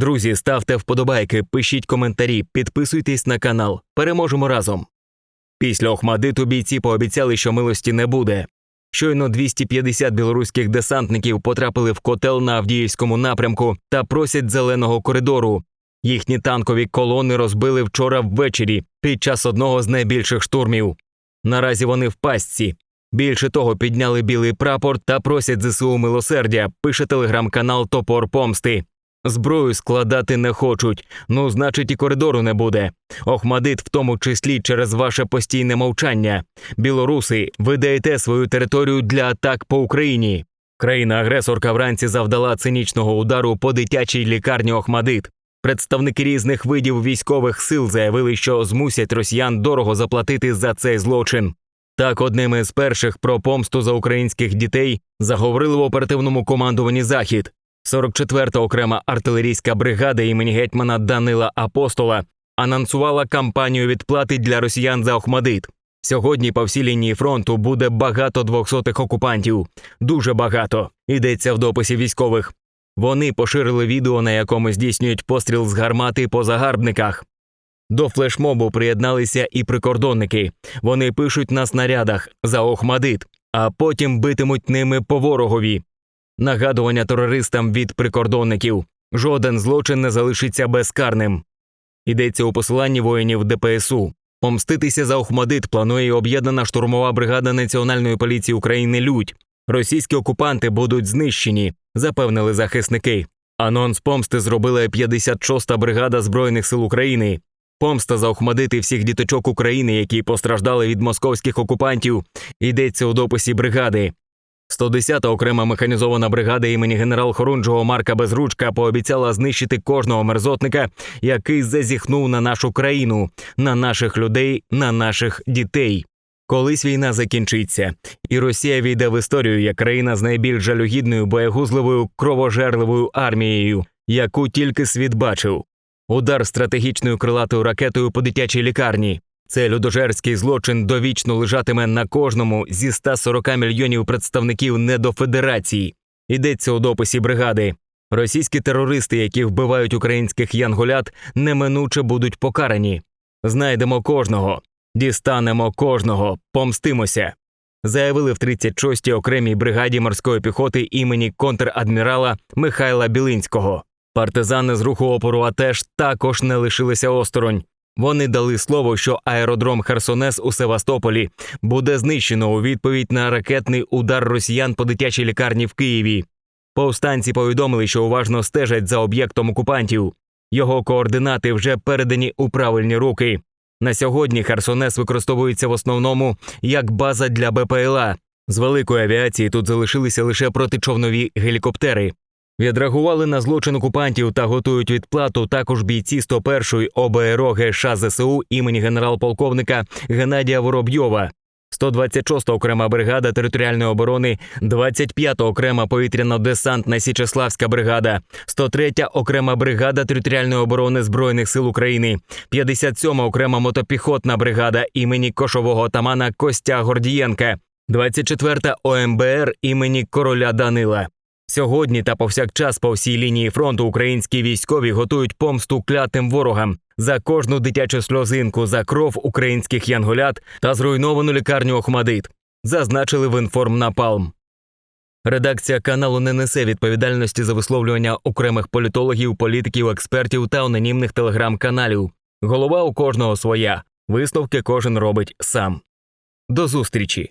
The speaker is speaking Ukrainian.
Друзі, ставте вподобайки, пишіть коментарі, підписуйтесь на канал. Переможемо разом. Після Охмадиту бійці пообіцяли, що милості не буде. Щойно 250 білоруських десантників потрапили в котел на Авдіївському напрямку та просять зеленого коридору. Їхні танкові колони розбили вчора ввечері під час одного з найбільших штурмів. Наразі вони в пастці. Більше того, підняли білий прапор та просять ЗСУ милосердя, пише телеграм-канал Топор Помсти. Зброю складати не хочуть, ну значить і коридору не буде. Охмадит, в тому числі через ваше постійне мовчання. Білоруси, ви даєте свою територію для атак по Україні. Країна-агресорка вранці завдала цинічного удару по дитячій лікарні Охмадит. Представники різних видів військових сил заявили, що змусять росіян дорого заплатити за цей злочин. Так, одним із перших про помсту за українських дітей заговорили в оперативному командуванні Захід. 44-та окрема артилерійська бригада імені гетьмана Данила Апостола анонсувала кампанію відплати для росіян за Охмадит. Сьогодні по всій лінії фронту буде багато двохсотих окупантів. Дуже багато. Йдеться в дописі військових. Вони поширили відео, на якому здійснюють постріл з гармати по загарбниках. До флешмобу приєдналися і прикордонники. Вони пишуть на снарядах за Охмадит, а потім битимуть ними по ворогові. Нагадування терористам від прикордонників. Жоден злочин не залишиться безкарним. Йдеться у посиланні воїнів ДПСУ. Помститися за Охмадит планує об'єднана штурмова бригада Національної поліції України Людь. Російські окупанти будуть знищені, запевнили захисники. Анонс помсти зробила 56-та бригада Збройних сил України. Помста за Охмадити всіх діточок України, які постраждали від московських окупантів, йдеться у дописі бригади. 110-та окрема механізована бригада імені генерал Хорунжого Марка Безручка пообіцяла знищити кожного мерзотника, який зазіхнув на нашу країну, на наших людей, на наших дітей. Колись війна закінчиться, і Росія війде в історію як країна з найбільш жалюгідною, боєгузливою, кровожерливою армією, яку тільки світ бачив. Удар стратегічною крилатою ракетою по дитячій лікарні. Це людожерський злочин довічно лежатиме на кожному зі 140 мільйонів представників недофедерації. Йдеться у дописі бригади. Російські терористи, які вбивають українських янголят, неминуче будуть покарані. Знайдемо кожного, дістанемо кожного, помстимося. Заявили в 36-й окремій бригаді морської піхоти імені контрадмірала Михайла Білинського. Партизани з руху опору АТЕШ також не лишилися осторонь. Вони дали слово, що аеродром Херсонес у Севастополі буде знищено у відповідь на ракетний удар росіян по дитячій лікарні в Києві. Повстанці повідомили, що уважно стежать за об'єктом окупантів. Його координати вже передані у правильні руки. На сьогодні Херсонес використовується в основному як база для БПЛА. З великої авіації тут залишилися лише протичовнові гелікоптери. Відреагували на злочин окупантів та готують відплату також бійці 101-ї ОБРО ГШ ЗСУ імені генерал-полковника Геннадія Воробйова. 126-та окрема бригада територіальної оборони, 25-та окрема повітряно-десантна Січеславська бригада, 103-я окрема бригада територіальної оборони Збройних сил України, 57-ма окрема мотопіхотна бригада імені кошового отамана Костя Гордієнка, 24-та ОМБР імені короля Данила. Сьогодні та повсякчас по всій лінії фронту українські військові готують помсту клятим ворогам за кожну дитячу сльозинку, за кров українських янголят та зруйновану лікарню Охмадит. Зазначили в інформнапалм. Редакція каналу не несе відповідальності за висловлювання окремих політологів, політиків, експертів та анонімних телеграм-каналів. Голова у кожного своя. Висновки кожен робить сам. До зустрічі!